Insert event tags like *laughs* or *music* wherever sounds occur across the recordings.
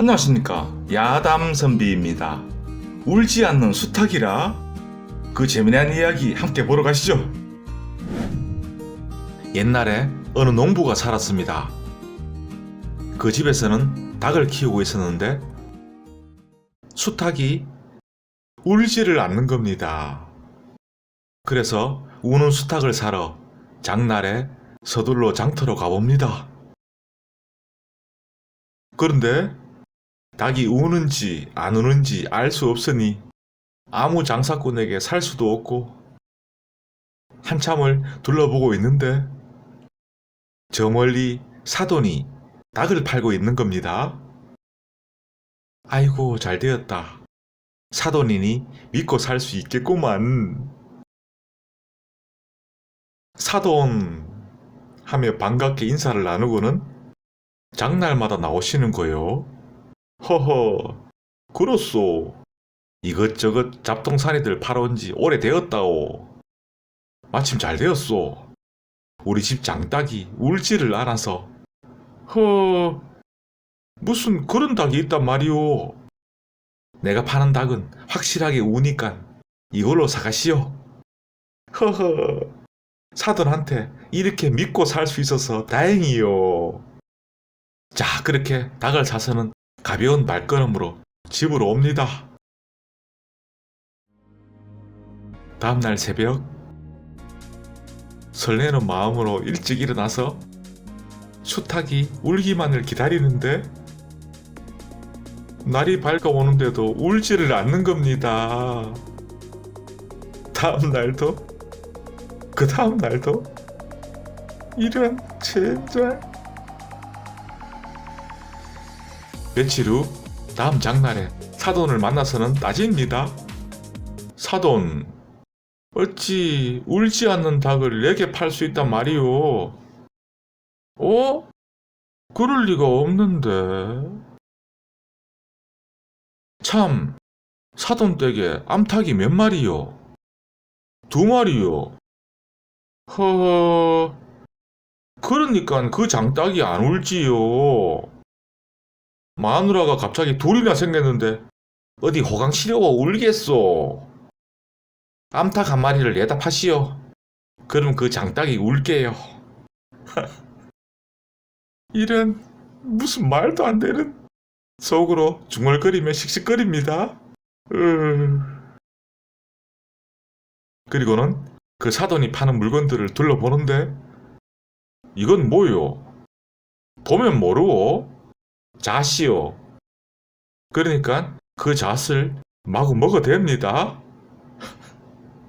안녕하십니까. 야담 선비입니다. 울지 않는 수탉이라 그 재미난 이야기 함께 보러 가시죠. 옛날에 어느 농부가 살았습니다. 그 집에서는 닭을 키우고 있었는데 수탉이 울지를 않는 겁니다. 그래서 우는 수탉을 사러 장날에 서둘러 장터로 가봅니다. 그런데 닭이 우는지 안 우는지 알 수 없으니 아무 장사꾼에게 살 수도 없고 한참을 둘러보고 있는데 저 멀리 사돈이 닭을 팔고 있는 겁니다. 아이고 잘 되었다. 사돈이니 믿고 살 수 있겠구만. 사돈 하며 반갑게 인사를 나누고는 장날마다 나오시는 거요. 허허, 그렇소. 이것저것 잡동사니들 팔아온 지 오래되었다오. 마침 잘 되었소. 우리 집 장닭이 울지를 않아서. 허, 무슨 그런 닭이 있단 말이오. 내가 파는 닭은 확실하게 우니까 이걸로 사가시오. 허허, 사돈한테 이렇게 믿고 살 수 있어서 다행이요. 자, 그렇게 닭을 사서는 가벼운 발걸음으로 집으로 옵니다. 다음날 새벽, 설레는 마음으로 일찍 일어나서 수탉이 울기만을 기다리는데 날이 밝아오는데도 울지를 않는 겁니다. 다음 날도 그 다음 날도 이런 젠장 며칠 후 다음 장날에 사돈을 만나서는 따집니다. 사돈, 어찌 울지 않는 닭을 내게 팔 수 있단 말이오? 어? 그럴 리가 없는데. 참, 사돈 댁에 암탉이 몇 마리요? 두 마리요. 허, 그러니까 그 장닭이 안 울지요. 마누라가 갑자기 둘이나 생겼는데 어디 호강 치려고 울겠소. 암탉 한 마리를 내다 파시오. 그럼 그 장닭이 울게요. *laughs* 이런 무슨 말도 안 되는 속으로 중얼거리며 씩씩거립니다. 으... 그리고는 그 사돈이 파는 물건들을 둘러보는데 이건 뭐요? 보면 모르고 잣이요. 그러니까 그 잣을 마구 먹어댑니다.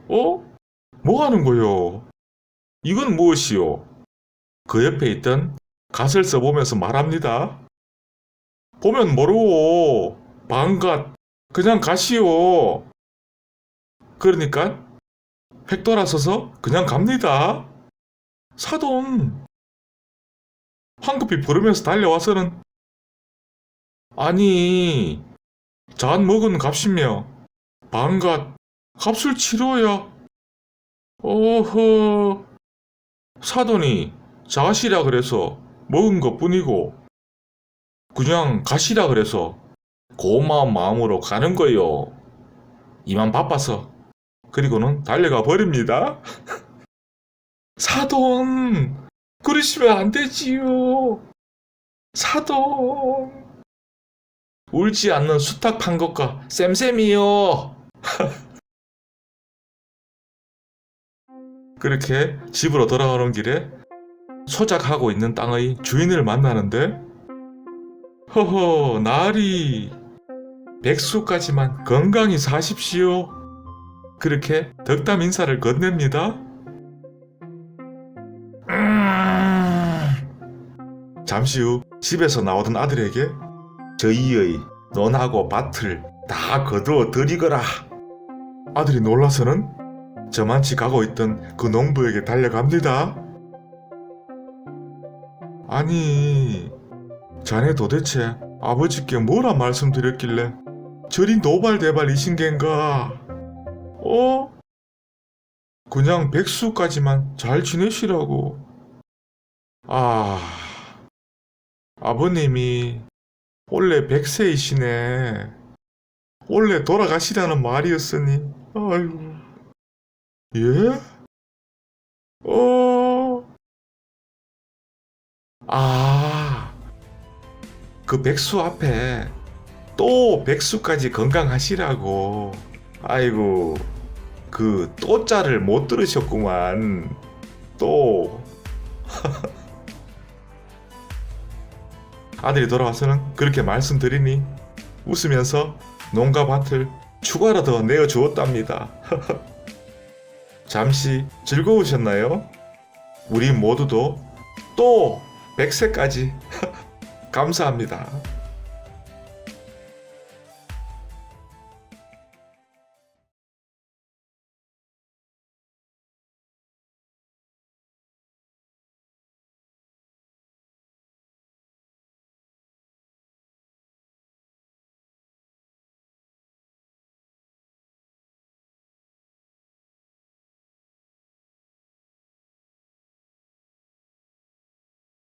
어? 뭐 하는 거요? 이건 무엇이요? 그 옆에 있던 갓을 써보면서 말합니다. 보면 모르고 반갓 그냥 가시오. 그러니까 획 돌아서서 그냥 갑니다. 사돈 황급히 부르면서 달려와서는 아니 잔 먹은 값이며 반갓 값을 치러야 어허 사돈이 자시라 그래서 먹은 것 뿐이고 그냥 가시라 그래서 고마운 마음으로 가는 거요. 이만 바빠서 그리고는 달려가 버립니다. *laughs* 사돈 그러시면 안 되지요. 사돈 울지 않는 수탉 판 것과 쌤쌤이요. *laughs* 그렇게 집으로 돌아오는 길에 소작하고 있는 땅의 주인을 만나는데 허허 나리 백수까지만 건강히 사십시오. 그렇게 덕담 인사를 건넵니다. 음. 잠시 후 집에서 나오던 아들에게 저희의 논하고 밭을 다 거두어 드리거라. 아들이 놀라서는 저만치 가고 있던 그 농부에게 달려갑니다. 아니, 자네 도대체 아버지께 뭐라 말씀드렸길래 저리 노발대발이신 겐가? 어? 그냥 백수까지만 잘 지내시라고. 아, 아버님이 원래 백세이시네. 원래 돌아가시라는 말이었으니. 아이고. 예? 어. 아. 그 백수 앞에 또 백수까지 건강하시라고. 아이고. 그 또 자를 못 들으셨구만. 또. *laughs* 아들이 돌아와서는 그렇게 말씀드리니 웃으면서 농가 밭을 추가로 더 내어 주었답니다. *laughs* 잠시 즐거우셨나요? 우리 모두도 또 100세까지 *laughs* 감사합니다.